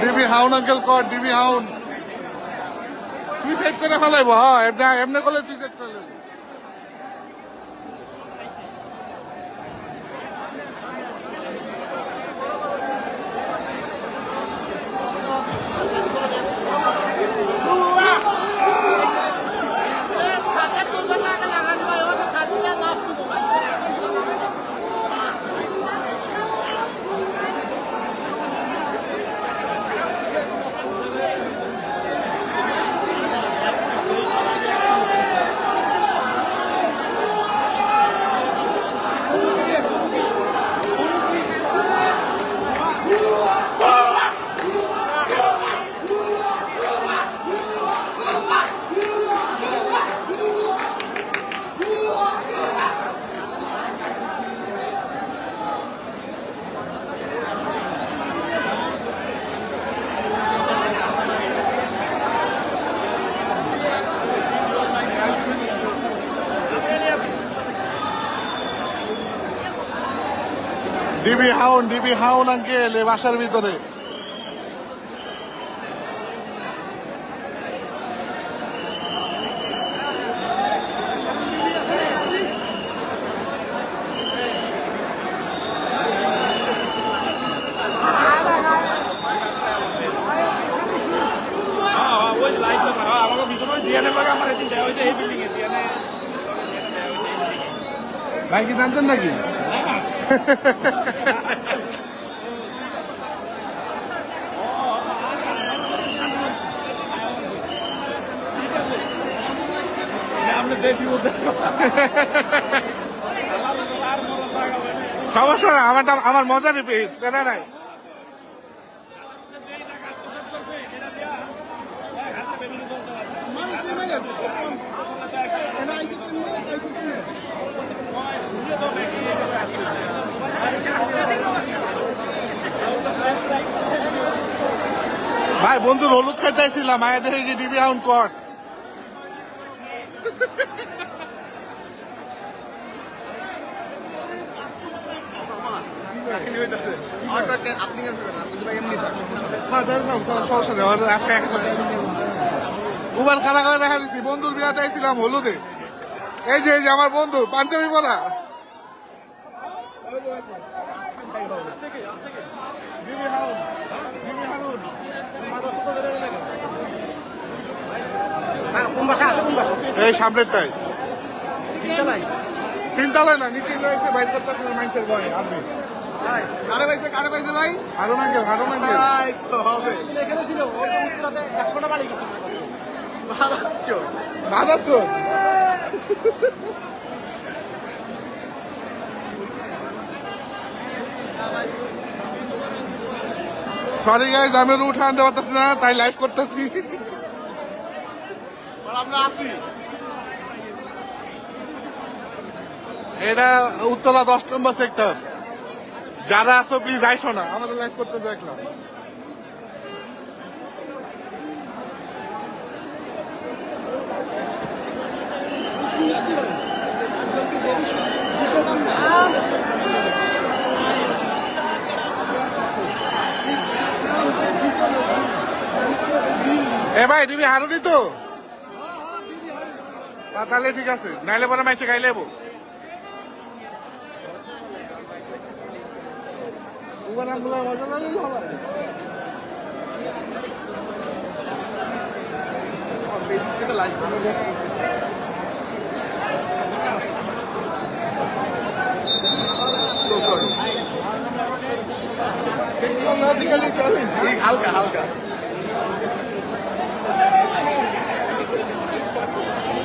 DB হাউন uncle কর, ডিবি হাউন। সুইসাইড করে ফেলাইব হ্যাঁ এমনি এমনি করলে সুইসাইড করে ডিবি হাউন ডিবি হাউন আঙ্কেল এই বাসার ভিতরে। এ ভাই কি জানতেন নাকি? সমস্যা আমার আমার মজারই পেজ কেনা নাই। ভাই বন্ধুর হলুদ খাইতে আইছিলাম মায়ের দেখে কি ডিবি হাউন কর। হ্যাঁ। উবার খারাপ করে দেখা দিচ্ছি বন্ধুর বিয়াতে আইছিলাম হলুদে। এই যে এই যে আমার বন্ধু পাঞ্জাবি পরা। জিমি হারুন। কোন বাসা আছে কোন বাসা এই সামনেরটাই। তিনতলায় তিনতলায় না নিচে রয়েছে বাইর করতেছে মানুষের ভয় আপনি। কারে পাইছে কারে পাইছে ভাই? Harun uncle Harun uncle. হবে। এখানে ছিল ওই তো উত্তরাতে একশোটা বাড়ি গেছে। ভালো তো সরি গাইজ আমি ওর উঠে আনতে পারতেছি না তাই লাইভ করতেছি। আমরা আছি। এটা উত্তরা দশ নম্বর সেক্টর যারা আছো প্লিজ আইসো না। আমাদের লাইভ করতে দেখলাম। এ ভাই, তুমি হারুনি তা? তাহলে ঠিক আছে নাইলে পরে মাইছে লেবো উবার আমগুলা মজা না নিলে হবে So sorry. Technologically challenging. হালকা হালকা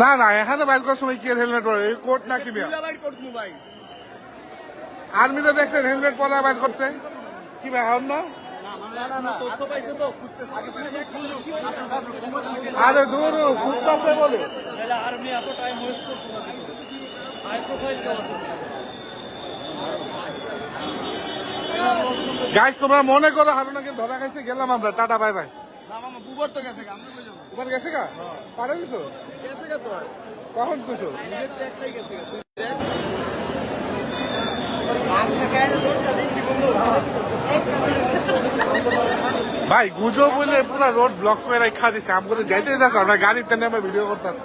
না না এখানে বাইর করার সময় কি হেলমেট পরে? এই কোট না কিনে করব ভাই আর্মিতে দেখছেন হেলমেট পরা বাইর করতে। কি ভাই হন না? না তথ্য পাইছে তো খুঁজতেছে। আগে আরে বলে। হাই তোমরা মনে করো হারুনাকে ধরা খাইতে গেলাম আমরা। Tata bye bye. না বুবর তো গেছে আমরা কই যাব? তোমার গেছে গা? পারে দিছো? গেছে গা তো। কখন নিজের একলাই গেছে গা। বন্ধু। ভাই গুজো বলে পুরা রোড ব্লক করে রেখা দিছে। আম করে যাইতে দিতেছ আমরা গাড়িতে নেমে ভিডিও করতেছি।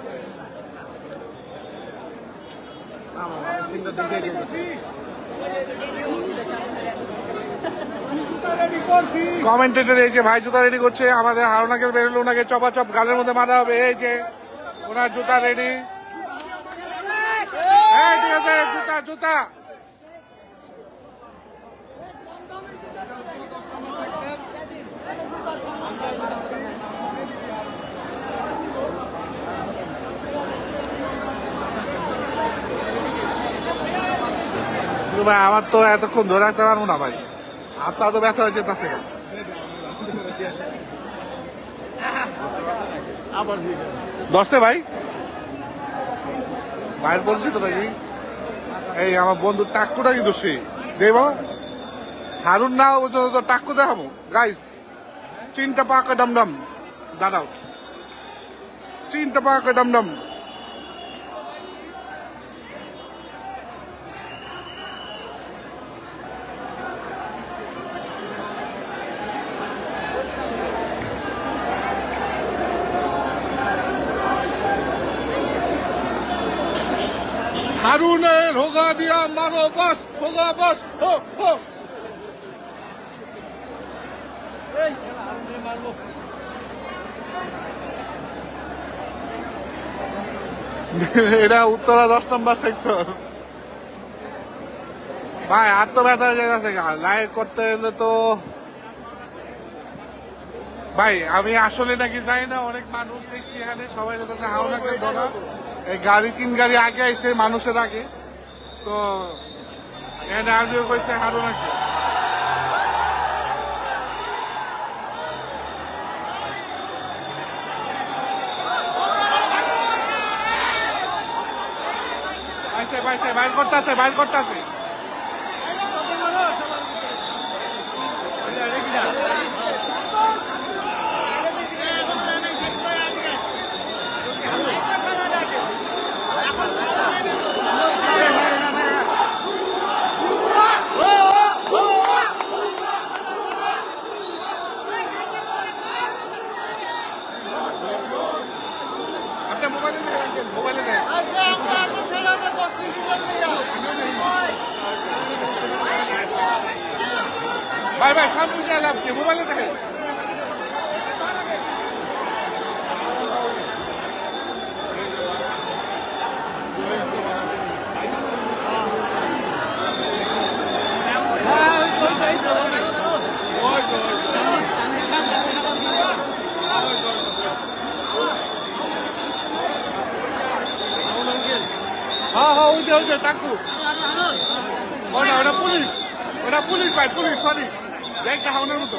সিনটা দেখে গেছে। কমেন্টেটর এই যে ভাই জুতা রেডি করছে, আমাদের হারুনাকে বেরোলে, ওনাকে চপাচপ গালের মধ্যে মারা হবে। এই যে, ওনার জুতা রেডি হ্যাঁ জুতা জুতা। ভাই, আমার তো এতক্ষণ ধরে রাখতে পারব না ভাই। হাতটা তো ব্যথা হয়ে যেতেছে ভিডিও দশে ভাই বাইর বলছি তো নাকি? এই আমার বন্ধু টাক্কুটা কিন্তু সে। দে বাবা, হারুন না পর্যন্ত তো টাক্কু দেখাবো। গাইস চিনটা পাকা ডমডম। দাঁড়াও। চিনটা পাকা ডমডম। বাস হোগা বাস হো হো এই খেলা আমরা মারবো এটা উত্তরা দশ নম্বর সেক্টর ভাই হাত তো ব্যথা হয়ে যাচ্ছে লাইভ করতে গেলে তো ভাই আমি আসলে নাকি জানি না অনেক মানুষ দেখছি এখানে সবাই বলতেছে হাওনাকে ধরা এই গাড়ি, তিন গাড়ি আগে আইছে, মানুষের আগে। তো এখানে আমিও কইছে, হারো নাকি? বাইর করতেছে বাইর করতেছে। ভাই ভাই, সব বুঝে লাভ কি, মোবাইলে দেখেন। হ্যাঁ হ্যাঁ ওই যে ওই যে, টাকু। ওটা ওটা পুলিশ। ওটা পুলিশ, ভাই, পুলিশ সরি দেখ দেখানোর মতো।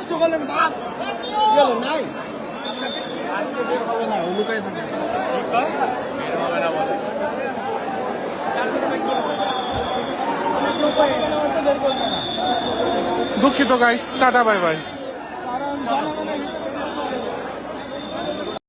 নষ্ট করলেন না গেল নাই? আজকে বের হবে না লুকাই থাকে বের করবে না দুঃখিত গাইস টাটা বাই বাই কারণ জনগণের ভিতরে